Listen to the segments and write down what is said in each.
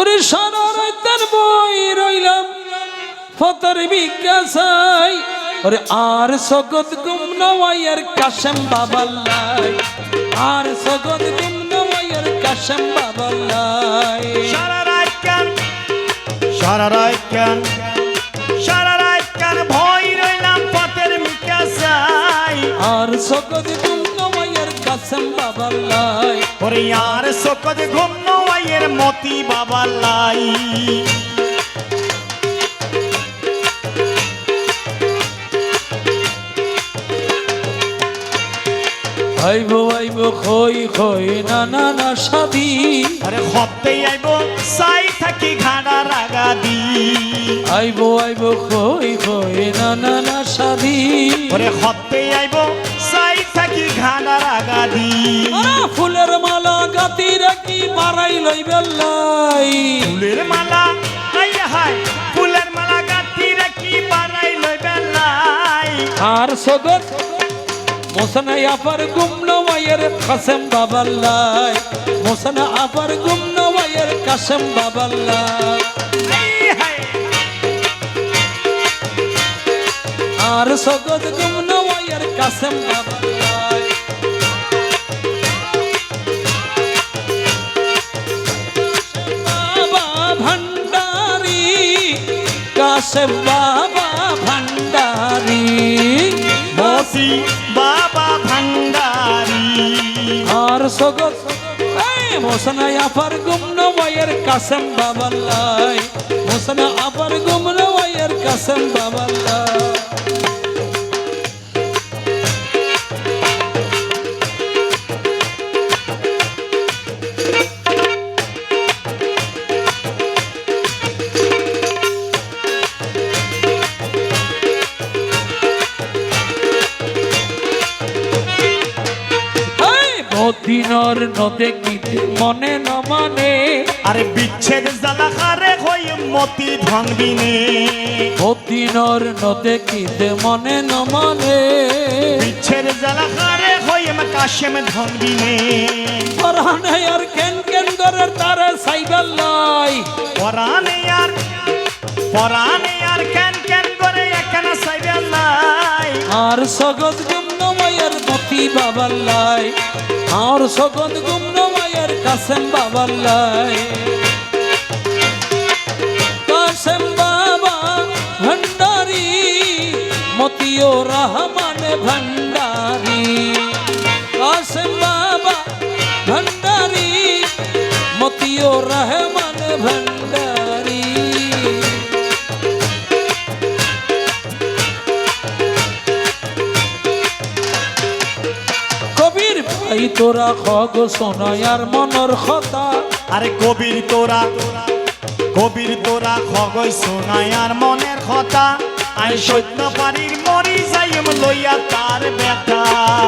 ওরে সারা রাতের বই রইলাম। ফতর বিকাশাই। ওরে আর সগত গুম নওয়াইয়ের কাশেম বাবাল্লাই। আর সগত গুম নওয়াইয়ের কাশেম বাবাল্লাই। সারা রাত কেন? সারা রাত কেন? সারা রাত কেন? ভয় রইলাম পথের মিকাসাই আর সগত গুম নওয়াইয়ের কাশেম বাবাল্লাই। ওরে আর সকদ ঘুম নওয়াইয়ের মতি বাবা লাই। আইব আইব খই খই না না না সাদি আরে হতে আইব সাই থাকি ঘাড়া রাগা দি আইব আইব খই খই না না না সাদি ওরে হতে আইব সাই থাকি ঘাড়া রাগা দি আরা ফুলের মালা গাতি রাখি বাড়াই লই বেল্লাই। ফুলের মালা আই হাই ফুলের মালা গাতি রাখি বাড়াই লই বেলাই আর সগত মোসনা আপার গুমনো মায়ের কাসেম বাবাল্লাই। মোসনা আপার গুমনো মায়ের কাসেম বাবাল্লাই। আর সগত গুমনো মায়ের কাসেম বাবাল্লাই। কাসেম বাবা ভান্ডারি। বসি বাবা ভান্ডারি। আর সগত মোসনা আপার গুমন মায়ের কাসেম বাবাল্লাই। মোসনা আপার গুমন মায়ের কাসেম বাবাল্লাই। মদিনার নদে গীতে মনে ন মানে? আরে বিচ্ছেদ জ্বালা খারে হই মতি ভাঙবিনে? মদিনার নদে গীতে মনে ন মানে? বিচ্ছেদ জ্বালা খারে হই কাশেম ভাঙবিনে? পরানে আর কেন কেন করে তারে সাইবাল্লাই পরানে আর পরানে আর কেন কেন করে এখানে সাইবেলাই আর সগত গুমন মায়ের বাবার বাবাল্লাই আমার সগন গুমন মায়ের কাসেম লাই কাসেম বাবা ভণ্ডারি মতিও রহমান ভণ্ডারি ভাই তোরা খগ সোনায়ার মনর কথা। আরে কবির তোরা কবির তোরা খগই শোনায় আর মনের কথা। আই সত্য পারির মরি যাইম লইয়া তার বেটা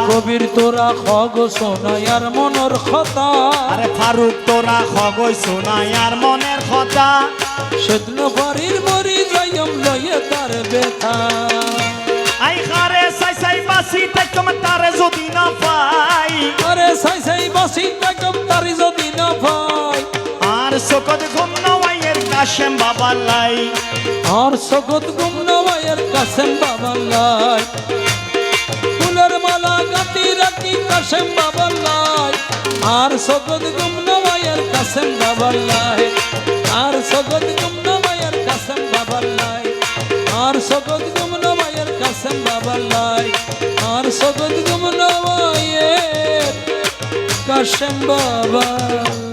কবির তোরা খগ সোনায়ার মনর কথা। আরে ফারুক তোরা খগই শোনায় আর মনের কথা। সেদিন বাড়ির মরি যাইম লয়ে তার ব্যথা। সাই সাই বাসি তাকম তারি যদি না ভাই। আর সকত ঘুম নওয়াইয়ের কাশেম বাবা লাই। আর সগত গুম নবাইয়ের কাসেম বাবাল্লাই ফুলের মালা গাতি রাখি কাসেম বাবাল্লাই আর সগত গুম নবাইয়ের কাসেম বাবাল্লাই আর সগত গুম নবাইয়ের কাসেম বাবাল্লাই আর সগত গুম নবাইয়ের কাসেম বাবাল্লাই আর সগত নবাইয়ের বাবা।